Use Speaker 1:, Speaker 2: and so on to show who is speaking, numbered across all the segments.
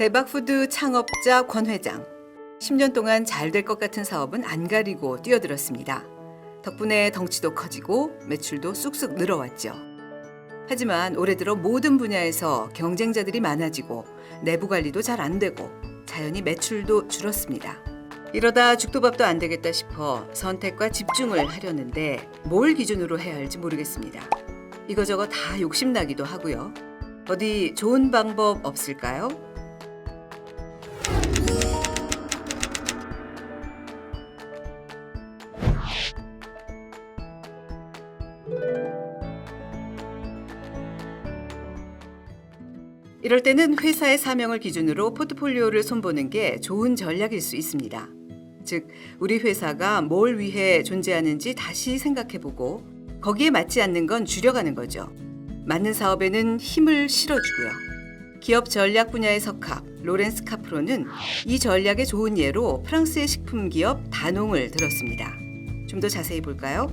Speaker 1: 대박푸드 창업자 권 회장. 10년 동안 잘 될 것 같은 사업은 안 가리고 뛰어들었습니다. 덕분에 덩치도 커지고 매출도 쑥쑥 늘어왔죠. 하지만 올해 들어 모든 분야에서 경쟁자들이 많아지고 내부 관리도 잘 안 되고 자연히 매출도 줄었습니다. 이러다 죽도밥도 안 되겠다 싶어 선택과 집중을 하려는데 뭘 기준으로 해야 할지 모르겠습니다. 이거저거 다 욕심나기도 하고요. 어디 좋은 방법 없을까요? 이럴 때는 회사의 사명을 기준으로 포트폴리오를 손보는 게 좋은 전략일 수 있습니다. 즉, 우리 회사가 뭘 위해 존재하는지 다시 생각해보고 거기에 맞지 않는 건 줄여가는 거죠. 맞는 사업에는 힘을 실어주고요. 기업 전략 분야의 석합 로렌스 카프로는 이 전략의 좋은 예로 프랑스의 식품 기업 다농을 들었습니다. 좀 더 자세히 볼까요?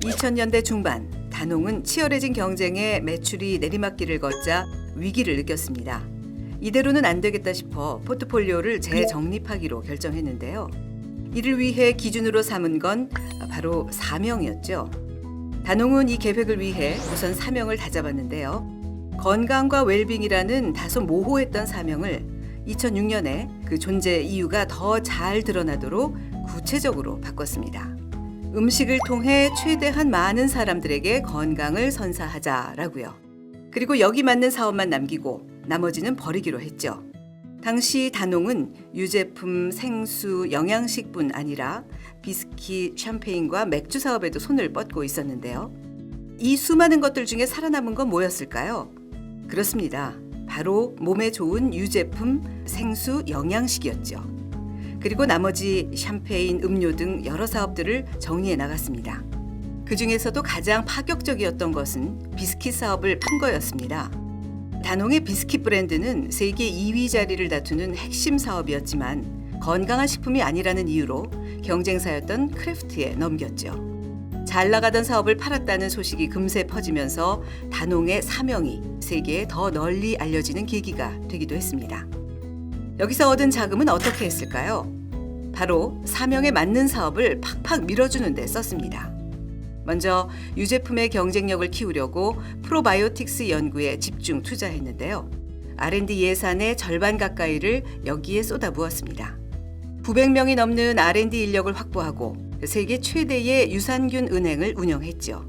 Speaker 1: 2000년대 중반 다농은 치열해진 경쟁에 매출이 내리막길을 걷자 위기를 느꼈습니다. 이대로는 안 되겠다 싶어 포트폴리오를 재정립하기로 결정했는데요. 이를 위해 기준으로 삼은 건 바로 사명이었죠. 단홍은 이 계획을 위해 우선 사명을 다잡았는데요. 건강과 웰빙이라는 다소 모호했던 사명을 2006년에 그 존재 이유가 더 잘 드러나도록 구체적으로 바꿨습니다. 음식을 통해 최대한 많은 사람들에게 건강을 선사하자라고요. 그리고 여기 맞는 사업만 남기고 나머지는 버리기로 했죠. 당시 단홍은 유제품, 생수, 영양식뿐 아니라 비스킷, 샴페인과 맥주 사업에도 손을 뻗고 있었는데요. 이 수많은 것들 중에 살아남은 건 뭐였을까요? 그렇습니다. 바로 몸에 좋은 유제품, 생수, 영양식이었죠. 그리고 나머지 샴페인, 음료 등 여러 사업들을 정리해 나갔습니다. 그 중에서도 가장 파격적이었던 것은 비스킷 사업을 판 거였습니다. 단홍의 비스킷 브랜드는 세계 2위 자리를 다투는 핵심 사업이었지만 건강한 식품이 아니라는 이유로 경쟁사였던 크래프트에 넘겼죠. 잘 나가던 사업을 팔았다는 소식이 금세 퍼지면서 단홍의 사명이 세계에 더 널리 알려지는 계기가 되기도 했습니다. 여기서 얻은 자금은 어떻게 했을까요? 바로 사명에 맞는 사업을 팍팍 밀어주는 데 썼습니다. 먼저 유제품의 경쟁력을 키우려고 프로바이오틱스 연구에 집중 투자했는데요. R&D 예산의 절반 가까이를 여기에 쏟아부었습니다. 900명이 넘는 R&D 인력을 확보하고 세계 최대의 유산균 은행을 운영했죠.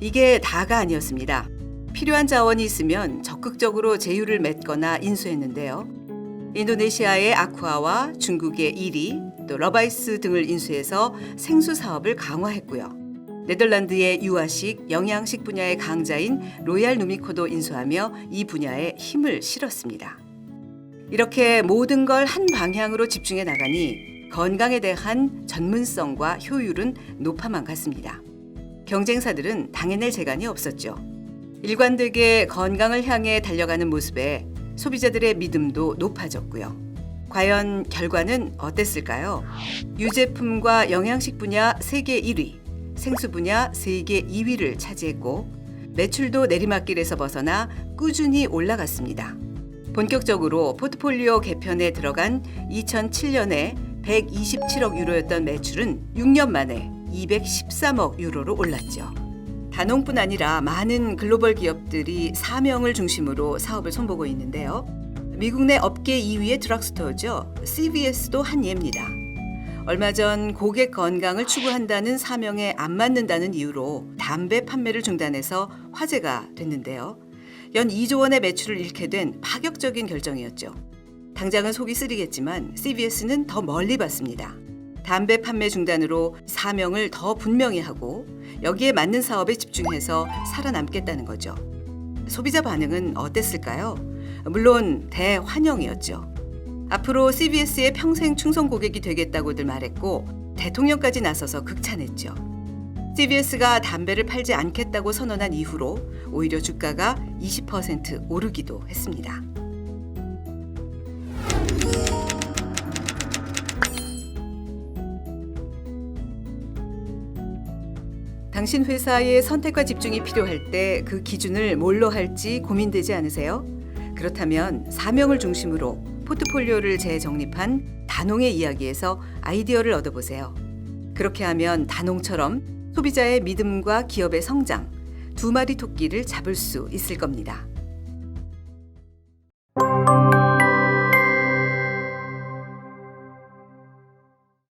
Speaker 1: 이게 다가 아니었습니다. 필요한 자원이 있으면 적극적으로 제휴를 맺거나 인수했는데요. 인도네시아의 아쿠아와 중국의 이리, 또 러바이스 등을 인수해서 생수 사업을 강화했고요. 네덜란드의 유아식, 영양식 분야의 강자인 로얄 누미코도 인수하며 이 분야에 힘을 실었습니다. 이렇게 모든 걸 한 방향으로 집중해 나가니 건강에 대한 전문성과 효율은 높아만 갔습니다. 경쟁사들은 당해낼 재간이 없었죠. 일관되게 건강을 향해 달려가는 모습에 소비자들의 믿음도 높아졌고요. 과연 결과는 어땠을까요? 유제품과 영양식 분야 세계 1위, 생수 분야 세계 2위를 차지했고 매출도 내리막길에서 벗어나 꾸준히 올라갔습니다. 본격적으로 포트폴리오 개편에 들어간 2007년에 127억 유로였던 매출은 6년 만에 213억 유로로 올랐죠. 단홍뿐 아니라 많은 글로벌 기업들이 사명을 중심으로 사업을 손보고 있는데요. 미국 내 업계 2위의 드럭스토어죠. CVS도 한 예입니다. 얼마 전 고객 건강을 추구한다는 사명에 안 맞는다는 이유로 담배 판매를 중단해서 화제가 됐는데요. 연 2조 원의 매출을 잃게 된 파격적인 결정이었죠. 당장은 속이 쓰리겠지만 CVS는 더 멀리 봤습니다. 담배 판매 중단으로 사명을 더 분명히 하고 여기에 맞는 사업에 집중해서 살아남겠다는 거죠. 소비자 반응은 어땠을까요? 물론 대환영이었죠. 앞으로 CBS의 평생 충성 고객이 되겠다고들 말했고 대통령까지 나서서 극찬했죠. CBS가 담배를 팔지 않겠다고 선언한 이후로 오히려 주가가 20% 오르기도 했습니다. 당신 회사의 선택과 집중이 필요할 때 그 기준을 뭘로 할지 고민되지 않으세요? 그렇다면 사명을 중심으로 포트폴리오를 재정립한 다농의 이야기에서 아이디어를 얻어보세요. 그렇게 하면 다농처럼 소비자의 믿음과 기업의 성장 두 마리 토끼를 잡을 수 있을 겁니다.